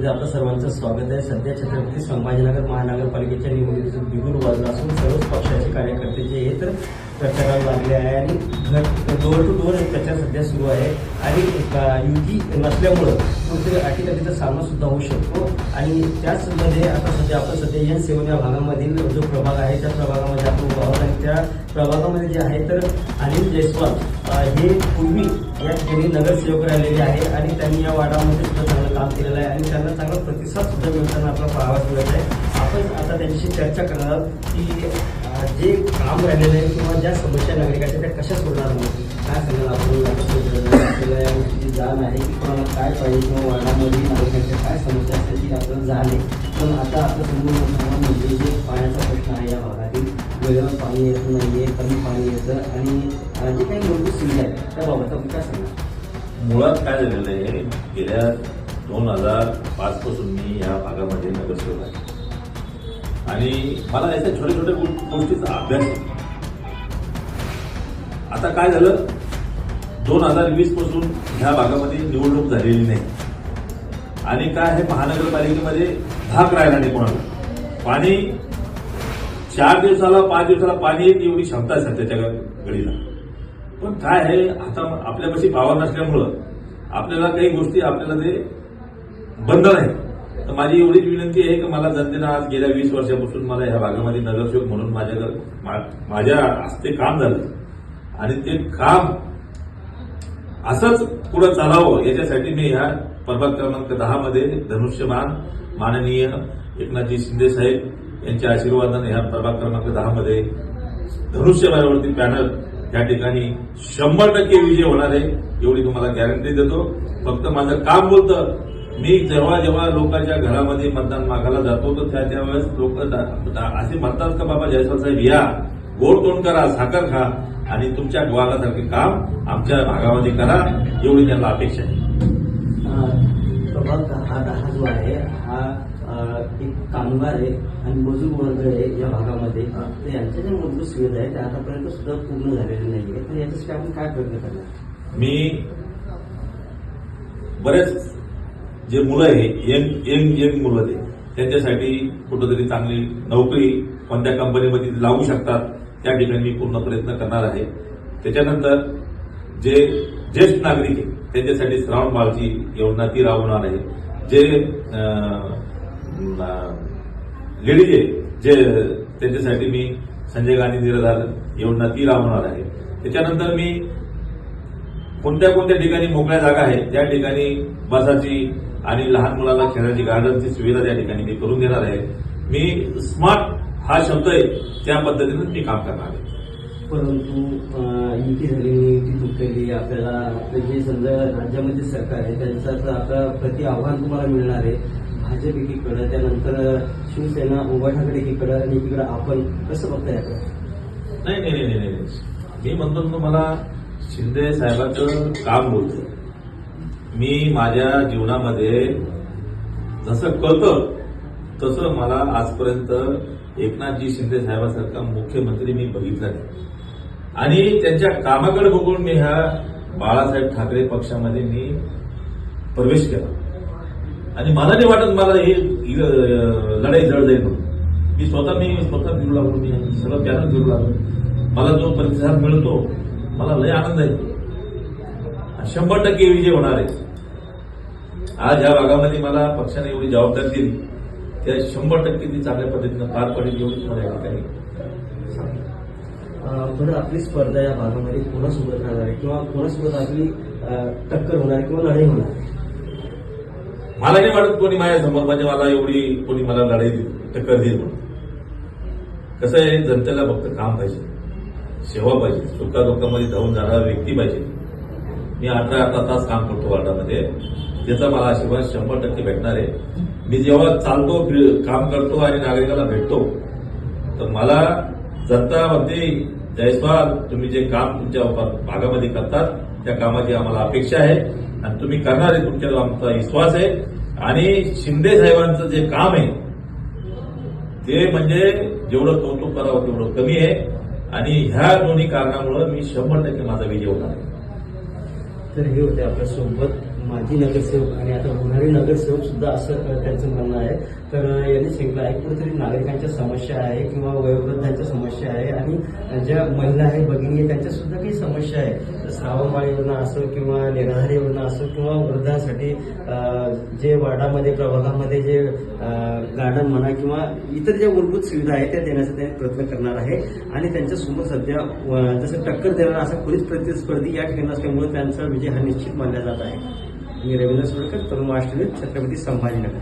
मध्ये आपलं सर्वांचं स्वागत आहे. सध्या छत्रपती संभाजीनगर महानगरपालिकेच्या निवडणुकीचं बिगुल वाजलं असून सर्वच पक्षाचे कार्यकर्ते जे हे तर प्रचाराला लागले आहे आणि घर डोअर टू डोअर प्रचार सध्या सुरू आहे. आणि युती नसल्यामुळं कुठेतरी अटीतटीचा सामना सुद्धा होऊ शकतो. आणि त्याचमध्ये आता सध्या आपण सध्या एन सेवन या भागामधील जो प्रभाग आहे त्या प्रभागामध्ये आपण उभा आहोत आणि त्या प्रभागामध्ये जे आहे तर अनिल जयस्वाल हे पूर्वी या ठिकाणी नगरसेवक राहिलेले आहे आणि त्यांनी या वार्डामध्ये सुद्धा काम केलेलं आहे आणि त्यांना चांगला प्रतिसाद सुद्धा मिळताना आपला पाहावाच मिळत आहे. आपण आता त्यांच्याशी चर्चा करणार आहोत की जे काम राहिलेलं आहे किंवा ज्या समस्या नागरिकांच्या त्या कशा सोडणार नाही काय सांगाल आपण? आपल्याला या गोष्टीची जाण आहे की कोणाला काय पाहिजे किंवा वार्डामध्ये नागरिकांच्या काय समस्या असतील ती आपल्याला जाण आहे पण आता आपलं समोर म्हणजे जे पाण्याचा प्रश्न आहे या भागातील वेळेवर पाणी येत नाही आहे कमी पाणी येतं आणि जे काही मूलभूत सुविधा आहेत त्याबाबत आपण काय सांगणार मुळात काय झालेलं आहे गेल्या दोन हजार पाच पासून मी या भागामध्ये नगरसेवक आहे. आणि मला याच्या छोट्या छोट्या गोष्टीचा अभ्यास आता काय झालं? दोन हजार वीसपासून ह्या भागामध्ये निवडणूक झालेली नाही. आणि काय हे महानगरपालिकेमध्ये धाक राहिला नाही कोणाला. पाणी चार दिवसाला पाच दिवसाला पाणी येत एवढी क्षमता आहे सध्याच्या घडीला. पण काय आहे आता आपल्यापाशी पावर नसल्यामुळं आपल्याला काही गोष्टी आपल्याला ते बंद आहे. तर माझी एवढीच विनंती आहे की मला जनतेनं आज गेल्या वीस वर्षापासून मला ह्या भागामध्ये नगरसेवक म्हणून माझ्या मा- माझ्या हस्ते काम झालं. आणि ते काम असंच पुढे चालावं याच्यासाठी मी ह्या प्रभाग क्रमांक दहा मध्ये धनुष्यमान माननीय एकनाथजी शिंदे साहेब यांच्या आशीर्वादाने ह्या प्रभाग क्रमांक दहा मध्ये धनुष्यबाणावरती पॅनल या ठिकाणी शंभर टक्के विजय होणार आहे एवढी तुम्हाला गॅरंटी देतो. फक्त माझं काम बोलतं मी जेव्हा जेव्हा लोकांच्या घरामध्ये मतदान मागायला जातो तर त्या त्यावेळेस लोक असे म्हणतात का बाबा जयस्वाल साहेब या गोड तोंड करा साखर खा आणि तुमच्या वाघासारखे काम आमच्या भागामध्ये करा एवढी त्यांना अपेक्षा आहे. प्रभाग हा दहा जो आहे हा एक कामगार आहे आणि मजूर वर्ग आहे या भागामध्ये. तर यांच्या ज्या मूलभूत सुविधा आहेत त्या आतापर्यंत सुद्धा पूर्ण झालेल्या नाहीये. तर याच्यासाठी आपण काय प्रयत्न करणार? मी बरेच जे मुलं आहे यंग यंग यंग मुलं ते त्यांच्यासाठी कुठंतरी चांगली नोकरी कोणत्या कंपनीमध्ये लावू शकतात त्या ठिकाणी मी पूर्ण प्रयत्न करणार आहे. त्याच्यानंतर जे ज्येष्ठ नागरिक आहे त्यांच्यासाठी श्रावण बाळची योजना ती राबवणार आहे. जे लेडीज आहे जे त्यांच्यासाठी मी संजय गांधी निराधार योजना ती राबवणार आहे. त्याच्यानंतर मी कोणत्या कोणत्या ठिकाणी मोकळ्या जागा आहेत त्या ठिकाणी बसाची आणि लहान मुलाला खेळाची गार्डनची सुविधा त्या ठिकाणी मी करून देणार आहे. मी स्मार्ट हा शब्द आहे त्या पद्धतीनं मी काम करणार आहे. परंतु युती झालेली युती तुटलेली आपल्याला आपलं जे समजा राज्यामध्ये सरकार आहे त्यांचं तर आता प्रति आव्हान तुम्हाला मिळणार आहे. भाजप एकीकडं त्यानंतर शिवसेना उभा ठाकरे एकीकडं आणि एकीकडं आपण कसं बघता याकडे नाही नाही नाही नाही नाही. मी म्हणतो तुम्हाला शिंदे साहेबांचं काम बोलतोय. मी माझ्या जीवनामध्ये जसं कळतं तसं मला आजपर्यंत एकनाथजी शिंदे साहेबांसारखा मुख्यमंत्री मी बघितला नाही. आणि त्यांच्या कामाकडे बघून मी ह्या बाळासाहेब ठाकरे पक्षामध्ये मी प्रवेश केला. आणि मला नाही वाटत मला हे लढाई जड जाईल म्हणून. मी स्वतः मी स्वतः फिरू लागलो मी सगळं त्यानं फिरू लागलो. मला जो प्रतिसाद मिळतो मला लय आनंद आहे. शंभर टक्के विजय होणार आहे. आज या भागामध्ये मला पक्षाने एवढी जबाबदारी दिली. त्या शंभर टक्के ती चांगल्या पद्धतीनं पार पडेल एवढी मला या ठिकाणी आपली स्पर्धा या भागामध्ये कोणासोबत राहणार आहे? किंवा कोणासोबत आपली टक्कर होणार आहे किंवा लढाई होणार मला नाही वाटत कोणी माझ्यासमोर म्हणजे मला एवढी कोणी मला लढाई देईल, टक्कर देईल म्हणून. कसं आहे जनतेला फक्त काम पाहिजे. सेवा पाहिजे. सुखादुःखामध्ये धावून जाणारा व्यक्ती पाहिजे. मी अठरा अठरा तास काम करतो वार्डामध्ये त्याचा मला आशीर्वाद शंभर टक्के भेटणार आहे. मी जेव्हा चालतो काम करतो आणि नागरिकाला भेटतो तर मला जनता म्हणते जयस्वाल तुम्ही जे काम तुमच्या भागामध्ये करतात त्या कामाची आम्हाला अपेक्षा आहे. आणि तुम्ही करणार आहे तुमच्यावर आमचा विश्वास आहे. आणि शिंदे साहेबांचं जे काम आहे ते म्हणजे जेवढं कौतुक करावं तेवढं कमी आहे. आणि ह्या दोन्ही कारणामुळे मी शंभर टक्के माझा विजय होणार आहे. तर हे होते आपल्यासोबत माजी नगरसेवक आणि आता होणारे नगरसेवक सुद्धा असं त्यांचं म्हणणं आहे. तर यांनी सांगितलं आहे कुठेतरी नागरिकांच्या समस्या आहे किंवा वयोवृद्धांच्या समस्या आहे आणि ज्या महिला आहे भगिनी आहे त्यांच्या सुद्धा काही समस्या आहे. श्रावणबाळ योजना असो किंवा निराहारीवरनं असो किंवा वृद्धांसाठी जे वार्डामध्ये प्रभागामध्ये जे गार्डन म्हणा किंवा इतर ज्या मूलभूत सुविधा आहेत त्या देण्याचा ते प्रयत्न करणार आहे. आणि त्यांच्यासमोर सध्या जसं टक्कर देणारा असा पोलीस प्रतिस्पर्धी या ठिकाणी असल्यामुळे त्यांचा विजय हा निश्चित मानला जात आहे. मी रवींद्र सोडकर तरुण महाराष्ट्र छत्रपती संभाजीनगर.